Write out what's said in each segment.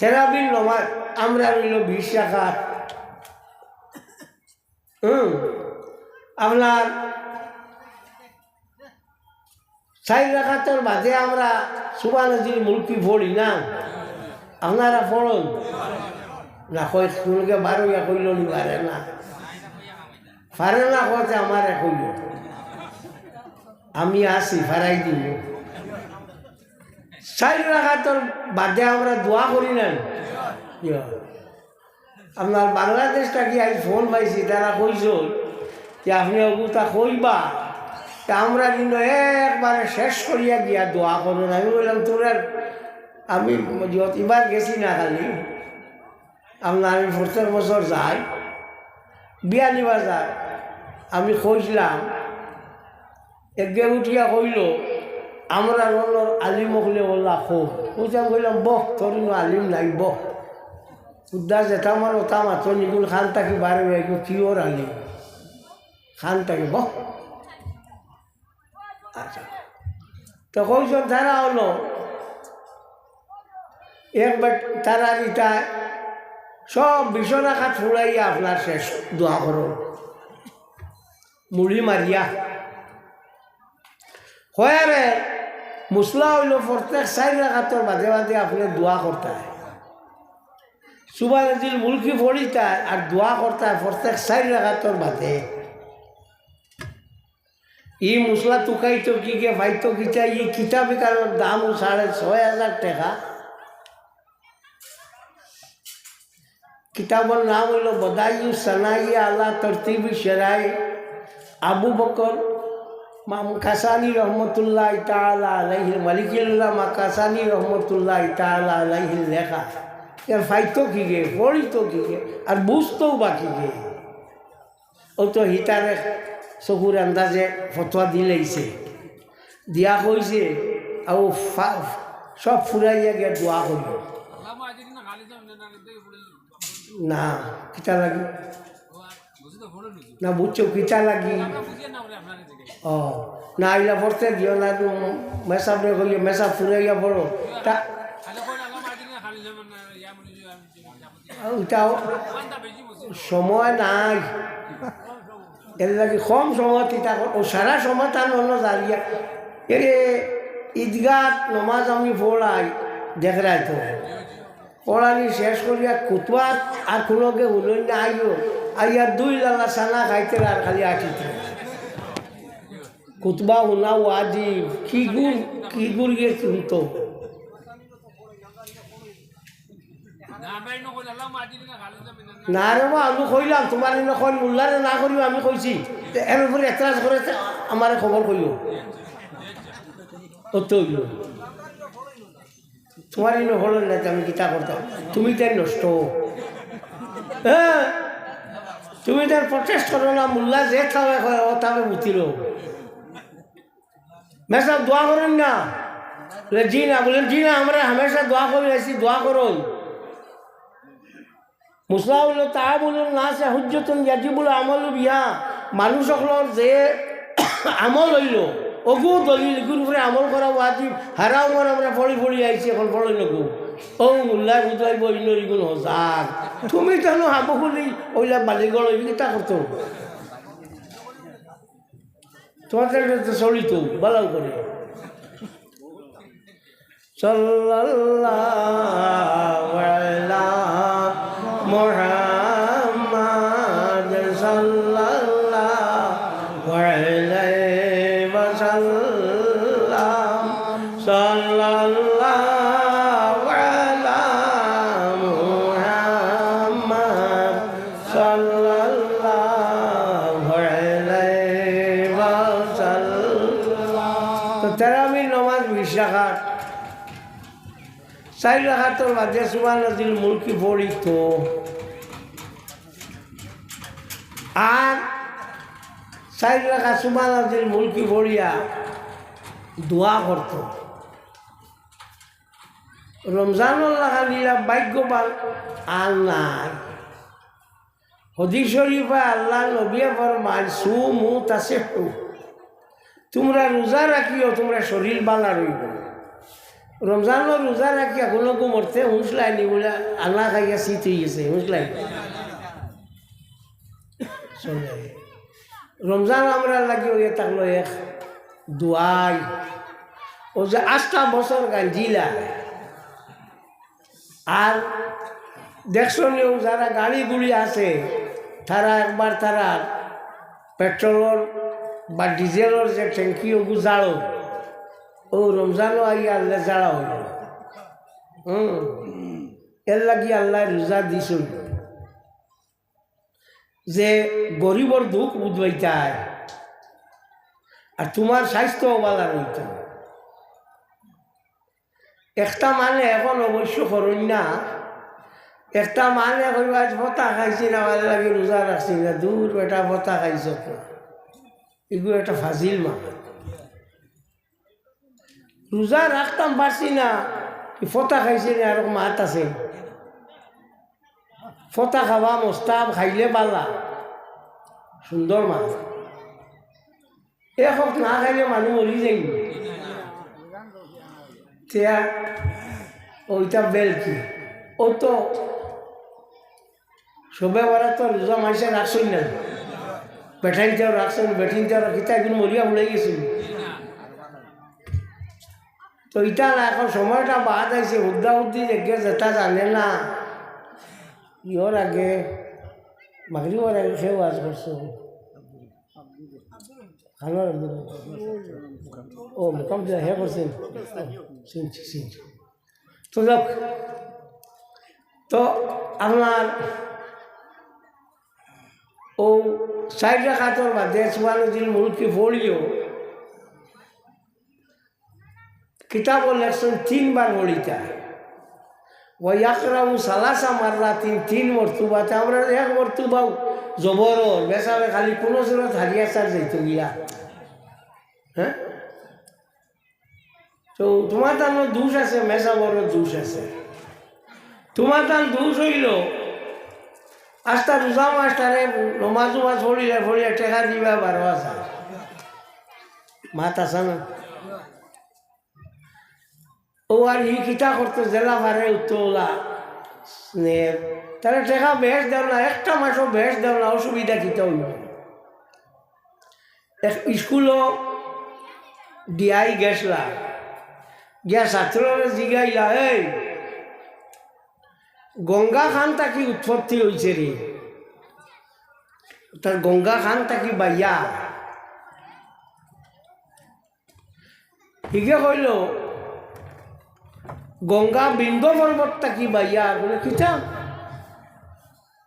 থেরাপির নমাজ, আমরা রইল বিশ টাকা হুম। আপনার চাই রাখাতর বাদে আমরা সুবা নদীর মুলকি পড়ি না? আপনারা পড়ুন। না কই স্কুলকে বারো ইয়া কইল পারে না। পারে না কইতে আমারে কইল। আমি আসি, ফারাই দিব। চাই রাখাতর বাদে আমরা দোয়া করি না। আপনার বাংলাদেশটা কি আজ ফোন পাইছি, তারা কইস যে আপনি অগুতা কইবা? তা আমরা কিন্তু একবারে শেষ করিয়া গিয়া দোয়া করুন আমি বললাম, তোর আমি যত এবার গেছি না খালি আপনার আমি প্রত্যেক বছর যাই বিয়ানি বাজার আমি কইছিলাম এগে উঠিয়া কইল আমরা বলল আলিম হলে বললা খো বুঝলাম কইলাম, বহ, তোর আলিম নাই, বহ। উদ্দা যেটা আমার ওটা নিগুল খান তাকে বারে বারে কিওর আলিম খান তাকে, বহ। আচ্ছা। তো কইসন তারা হলো। একবার তারা ইটা সব বিছনা খাত ফুলাইয়া আপনার শেষ দোয়া করো মুড়ি মারিয়া হয়ারে মুসলা হইল প্রত্যেক চাই রাখাতর মাঝে মাঝে আপনি দোয়া করতে হয় সুবাহ নদীর মুলকি পড়িতা আর দোয়া করতে হয় প্রত্যেক চাই রাখাতর মাঝে ই মশলা টুকাইতো কি কে ভাইতো কিটা ই কিতাব কারণ দাম সাড়ে ছয় হাজার টাকা। কিতাবর নাম হইল বদাইউ সানাই আল্লাহ তরতিবি সেরাই আবু বকর মাম কাসানি রহমতুল্লাহ তালা আলাইহিল মালিকুল্লাহ মা কাসানি রহমতুল্লাহ তালা আলাইহিল লেখা। এর ফাইতো কি গে, পড়িতো কি গে, আর বুঝতেও বাকি গে। ও তো হিতারে চকুর আন্দাজে ফটোয়া দিলেইছে দিয়া কইছে আৰু সব ফুরাইয়া গিয়ে দোয়া করিল না, কিতা লাগি? না বুঝছ, কিতা লাগি? ও না আইলা পড়তে দিও না তো মেসাবরে কইলে মেসা ফুরাইয়া পড়ো তা ওটাও সময় নাই। এর লাগে কম সময় তিতা ও সারা সময় তার অন্য দাঁড়িয়ে এর ঈদগাহ নমাজ আমি পড়াই দেখরাই তো। পড়ানি শেষ করিয়া কুতুয়াত আর কোনোকে হুলই না আইও আইয়া দুই লালা সানা খাইতে আর খালি আঠিতে কুতবা হুনা ওয়াজিব। কি গুণ কি গুণ গিয়ে শুনতো? না রে বা আমি কইলাম, তোমার কই মোল্লারে না করিও, আমি কইছি। এর উপরে এতরাজ করে আমার খবর অত হইল তোমার এনে হল না আমি কিতা করতাম তুমি তাই নষ্ট। হ্যাঁ? তুমি তার প্রচেষ্ট করো না, মোল্লা যে খাওয়া খাওয়া ও তাকে মেসা দোয়া করেন না জি না বলেন জি না আমরা হামেশা দোয়া করে আসি দোয়া করুন মুসলাউল তাহাবুল নাসে হুজ্জতুন ইয়াজিবুল আমল বিহা মানুষ সকলের যে আমল হইল অগু দলিল উপরে আমল করা ওয়াজিব হারাও মন আমরা পড়ি পড়ি আইছি এখন পড়ি নগু ও উল্লাহ বুঝাই বইল ইগুন হজাক তুমি তেন হাবু খুলি ওইলা বালিগড় তা করতো তোমার তো চলিত বালাও করে। মুহাম্মাদ সাল্লাল্লাহু আলা মুহাম্মাদ সাল্লাল্লাহু চার রাখাতর মাঝে সুবান নদীর মুলকি পড়িত আর চার রাখা সুবান নদীর মুলকি পড়িয়া দোয়া করত রমজানুল লাখা লীলা ভাগ্যবান নাই হদি শরীফা আল্লাহ নবিয়া ফরমান সু মু তাসে তোমরা রোজা রাখিও তোমরা শরীর বালা রইব রমজানও রোজা রাখিয়া কোনো কো মরতে হুঁসলাই নি বলে আল্লাহ খাইয়া শীত হয়ে গেছে হুঁসলাই চলে। রমজান আমরা লাগি ওই থাকল এক দোয়াই ও যে আটটা বছর গাঞ্জিলা আর দেখছ নিও যারা গাড়ি গুড়ি আছে তারা একবার তারা পেট্রোলর বা ডিজেলর যে ট্যাঙ্কি ওগু জাড়ো ও রমজানও আই আল্লাহ জাড়া হইল। হুম। এর লাগি আল্লাহ রোজা দিছিল যে গরিবর দুঃখ বুঝবাইতায় আর তোমার স্বাস্থ্য অবালা রইত একটা মানে এখন অবশ্য করুন না। একটা মানে কইবা ভতা খাইছি না ভালো লাগে রোজা রাখছি না। দূর বেটা ভতা খাইছ এগুলো একটা ফাজিল মা রোজা রাখতাম পারছি না। ফতা খাইছি না এরকম মাত আছে। ফতা খাওয়া মোস্তাব খাইলে পালা। সুন্দর মাছ। এক না খাইলে মানুষ মরি যাই তিয়া ওইটা বেল কি? ও তো সবে ওরা তো রোজা মাইসে রাখছই না বেঠাইন তেও রাখছেন বেঠিন তেও কিতা একদিন মরিয়া উড়ে গেছিল তো ইটা না এখন সময়টা বাদ আইছে হুদ্দা হুদ্দি দেখে যেটা জানে না। ইহর আগে? মাগরিবর আগে সেও আজ করছ খানোর ও মোকাম হে করছেন শুনছি শুনছি তো যাক তো আপনার ও সাইড রাখাতর বাদে সুবানুদ্দিন মুলকি পড়িও কিতাব লেখছেন তিনবার ওই আকরামু সালাসা মাররা তিন তিন মর্তুবাতে, আমরা এক মর্তুবাও জবর বেসাবে খালি কোনো জোরত হারিয়া চার যাইতো গিয়া। হ্যাঁ? তো তোমার তার দোষ আছে মেসা বড় দোষ আছে। তোমার তার দোষ হইল, আস্তা রোজা মাস্টারে নমাজ উমাজ পড়িলে পড়িলে টেকা দিবা বারো আসা মাত আসা না? ও আর ই কিতা করতো, জেলা বারে উত্তোলা স্নেহ তাহলে টেকা বেশ দেও না, একটা মাসও বেশ দেও না, অসুবিধা কিতা হইব? স্কুলও দিয়াই গেছলা। গিয়া ছাত্ররে জিগাইলা, এই, গঙ্গা খান তাকি উৎপত্তি হয়েছে রে। তার গঙ্গা খান তাকি বাইয়া। হিগে কইল গঙ্গা বিন্দ পর্বত তাকি বাইয়া বলে কিতা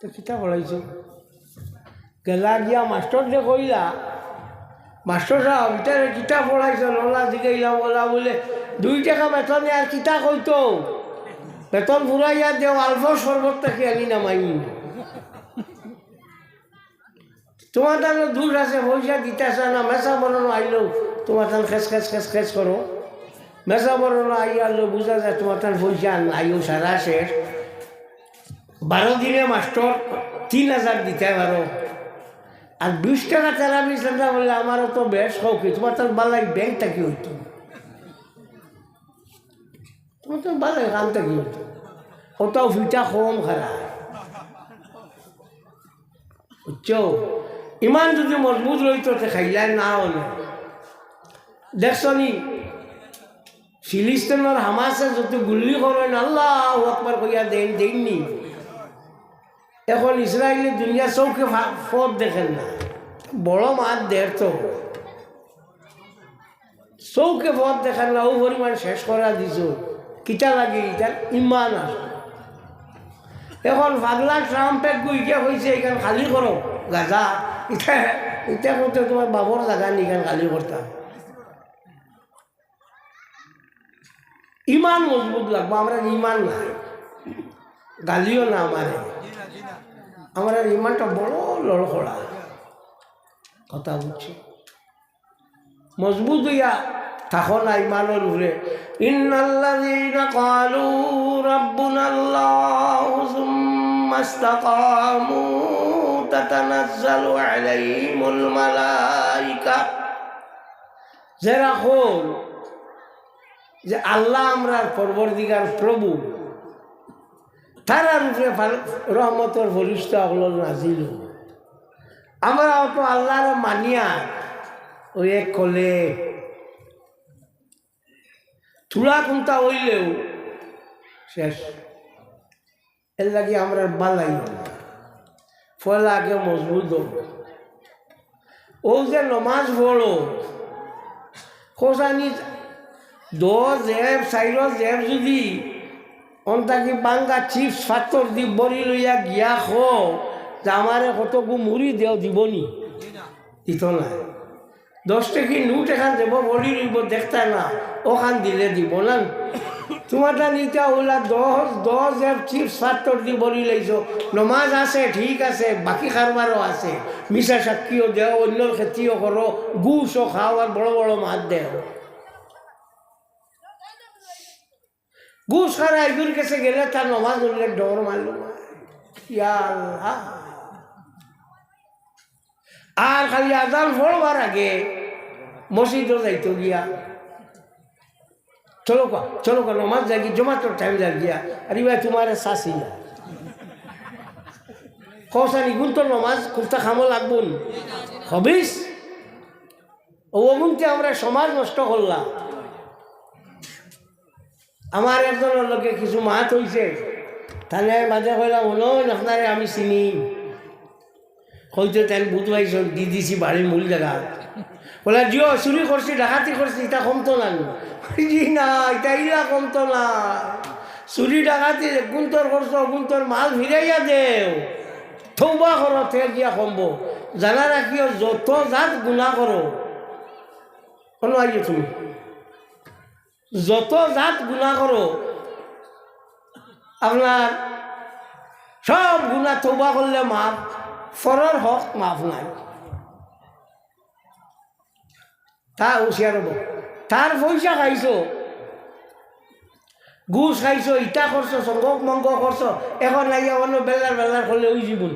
তো কিতা পড়াইছ গেলা গিয়া মাস্টার যে কইলা, মাস্টার সাহেব ইটারে কিতা পড়াইছ? নলা জিগাইলা বলা বলে, দুই টাকা বেতনে আর কিতা কইতো? বেতন ফুরাইয়া দেও, আলফা শরবত থেকে আনি নামাই তোমার তাহলে দূর আছে, পয়সা দিতেছে না মেসা বরণ আইলো, তোমার তাহলে খেস খেস খেস খেস করো। মেসা বরণ আই আলো বুঝা যায় তোমার তাহলে পয়সা আইও সারা শেষ বারো দিনে মাস্টার তিন হাজার দিতে পারো আর বিশ টাকা তেরাবি চিন্তা বললে আমারও তো বেশ শৌকি তোমার তাহলে বালাই ব্যাংক থাকি হইতো? তোমার তো বালাই কাম থাকি হইতো? ওটাও ফিটা কম খারাপ বুঝছ? ইমান যদি মজবুত রইত তে খাইলাই না হলে। দেখছ নি ফিলিস্তিনের হামাসে যত গুল্লি করেন আল্লাহ আকবার কইয়া দেন দেননি এখন ইসরায়েলি দুনিয়া চৌকে ফদ দেখেন না। বড় মাছ দের তো। চৌকে ফদ দেখেন না, ও পরিমাণ শেষ করা দিছ। কিতা লাগে ইটার ইমান আছে। এখন পাগলা ট্রাম্পে গুইকে হয়েছে এখান খালি করো গাজা ইটা ইটা করতে তোমার বাবর জাগা নি এখান খালি করতাম ইমান মজবুত লাগবো, আমরা ইমান নাই। গালিও না আমারে আমার ইমানটা বড় লড়খড়া। কথা বুঝছি? মজবুত হইয়া থাকো না ইমানের উপরে। ইন্নাল্লাযীনা ক্বালু রাব্বুনাল্লাহু হল যে আল্লাহ আমরা পরবর্তীকার প্রভু। তারা রূপে রহমতর বলিষ্ঠ হল নাজিল আমরা অত আল্লাহর মানিয়া ওই এক কলে তুলা কুন্তা হইলেও শেষ। এর লাগে আমরা বালাই ফলে আগে মজবুত হব। ও যে নমাজ পড়ো কোসানি দশ জেব চাইর জেব যদি অন্তাকি বাঙ্গা চিপস ফাতর দি বড়ি লইয়া গিয়া খো যে আমারে কতকু মুড়ি দেও দিবনি? দিত না। দশ টাকি নোট এখান দেব, বড়ি লইব, দেখতা না, ওখান দিলে দিব না। তোমারটা নিতে ওলা দশ দশ জেব চিপস ফাতর দি বড়ি লইছ। নমাজ আছে, ঠিক আছে, বাকি কারবারও আছে। মিশা সাক্ষীও দেও, অন্যর খেতিও করো গুসও খাও, আর বড় বড় মাছ দেও। খারা একজন কাছে গেলে তার নমাজ উঠলে ডর মারল। আর খালি আজান পড়বার আগে মসজিদও যাইতো গিয়া চলো কা চলো কা নমাজ যাই জমা তোর টাইম যাই গিয়া আরে ভাই তোমার শাসি না গুণ তোর নমাজ কুর্তা খামো লাগবুন হবিস ও গুনতে আমরা সমাজ নষ্ট করলাম আমার একজনের লোকে কিছু মাত হয়েছে তাহলে মাঝে কইলাম হলো আপনারে আমি চিনি। হয়তো তাই বুধ পাইছ দি দিছি বাড়ির মূল জায়গা। বলে জিও, চুরি করছি, ডাকাতি করছি এটা কমতো না জি না এটা ইলা কমতো না। চুরি, ডাকাতি, গুন্তর করছ, গুন্তর মাল ফিরাইয়া দেও। থৌবা করো তে গিয়া কমব। জানা রাখিও যত জাত গুণা করো কোনো আইয়ে তুমি। যত জাত গুণা করো, আপনার সব গুণা তৌবা করলে মাফ ফরর হক মাফ নাই। তা হুঁশিয়ার হব। তার পয়সা খাইছো ঘুষ খাইছো, ইটা করছ সঙ্গক মঙ্গ করছ এখন লাগিয়া অন্য বেলার বেলার করলে ওই জীবন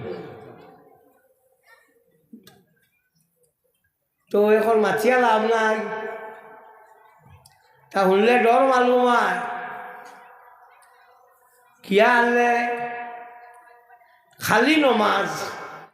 তো এখন মাছিয়া লাভ নাই। তা শুনলে ডর মালুম হয়। কিয়া আনলে? খালি নমাজ।